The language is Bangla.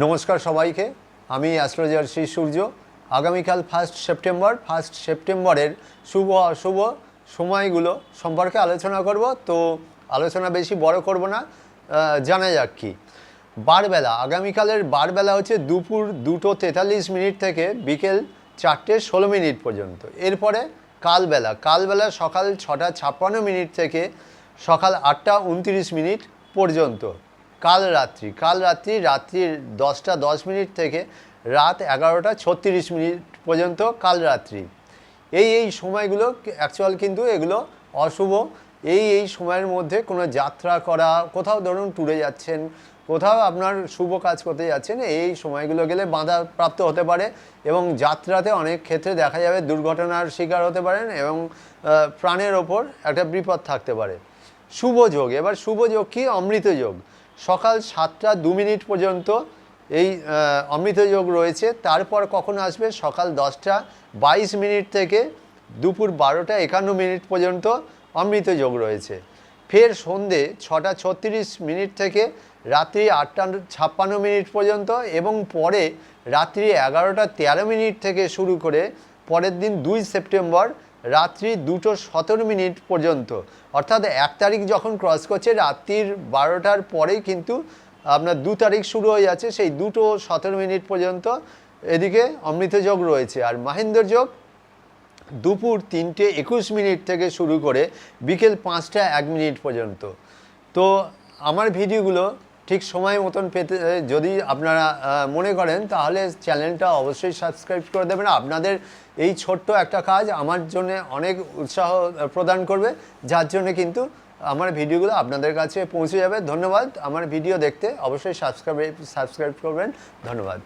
নমস্কার সবাইকে, আমি অ্যাস্ট্রোলজার শ্রী সূর্য। আগামীকাল ফার্স্ট সেপ্টেম্বর ফার্স্ট সেপ্টেম্বরের শুভ, অশুভ সময়গুলো সম্পর্কে আলোচনা করব। তো আলোচনা বেশি বড় করব না জানা যাক কি। বারবেলা, আগামীকালের বারবেলা হচ্ছে দুপুর দুটো তেতাল্লিশ মিনিট থেকে বিকেল চারটে ষোলো মিনিট পর্যন্ত। এরপরে কালবেলা কালবেলা সকাল ছটা ছাপ্পান্ন মিনিট থেকে সকাল আটটা উনত্রিশ মিনিট পর্যন্ত। কাল রাত্রি কাল রাত্রি রাত্রির দশটা দশ মিনিট থেকে রাত এগারোটা ছত্রিশ মিনিট পর্যন্ত কাল রাত্রি এই এই সময়গুলো অ্যাকচুয়াল কিন্তু এগুলো অশুভ। এই এই সময়ের মধ্যে কোনো যাত্রা করা, কোথাও ধরুন ট্যুরে যাচ্ছেন, কোথাও আপনার শুভ কাজ করতে যাচ্ছেন, এই সময়গুলো গেলে বাধা প্রাপ্ত হতে পারে এবং যাত্রাতে অনেক ক্ষেত্রে দেখা যাবে দুর্ঘটনার শিকার হতে পারেন এবং প্রাণের ওপর একটা বিপদ থাকতে পারে। শুভ যোগ, এবার শুভ যোগ কি? অমৃত যোগ। সকাল সাতটা দু মিনিট পর্যন্ত এই অমৃত যোগ রয়েছে। তারপর কখন আসবে? সকাল দশটা বাইশ মিনিট থেকে দুপুর বারোটা একান্ন মিনিট পর্যন্ত অমৃত যোগ রয়েছে। ফের সন্ধে ছটা ছত্রিশ মিনিট থেকে রাত্রি আটটা ছাপ্পান্ন মিনিট পর্যন্ত এবং পরে রাত্রি এগারোটা তেরো মিনিট থেকে শুরু করে পরের দিন দুই সেপ্টেম্বর রাত্রি দুটো সতেরো মিনিট পর্যন্ত। অর্থাৎ এক তারিখ যখন ক্রস করছে, রাত্রির বারোটার পরেই কিন্তু আপনার দু তারিখ শুরু হয়ে যাচ্ছে। সেই দুটো সতেরো মিনিট পর্যন্ত এদিকে অমৃত যোগ রয়েছে। আর মাহেন্দ্র যোগ দুপুর তিনটে একুশ মিনিট থেকে শুরু করে বিকেল পাঁচটা এক মিনিট পর্যন্ত। তো আমার ভিডিওগুলো ঠিক সময় মতন পেতে যদি আপনারা মনে করেন, তাহলে চ্যানেলটা অবশ্যই সাবস্ক্রাইব করে দেবেন। আপনাদের এই ছোট্ট একটা কাজ আমার জন্য অনেক উৎসাহ প্রদান করবে। যার জন্য কিন্তু আমার ভিডিওগুলো আপনাদের কাছে পৌঁছে যাবে। ধন্যবাদ। আমার ভিডিও দেখতে অবশ্যই সাবস্ক্রাইব সাবস্ক্রাইব করবেন। ধন্যবাদ।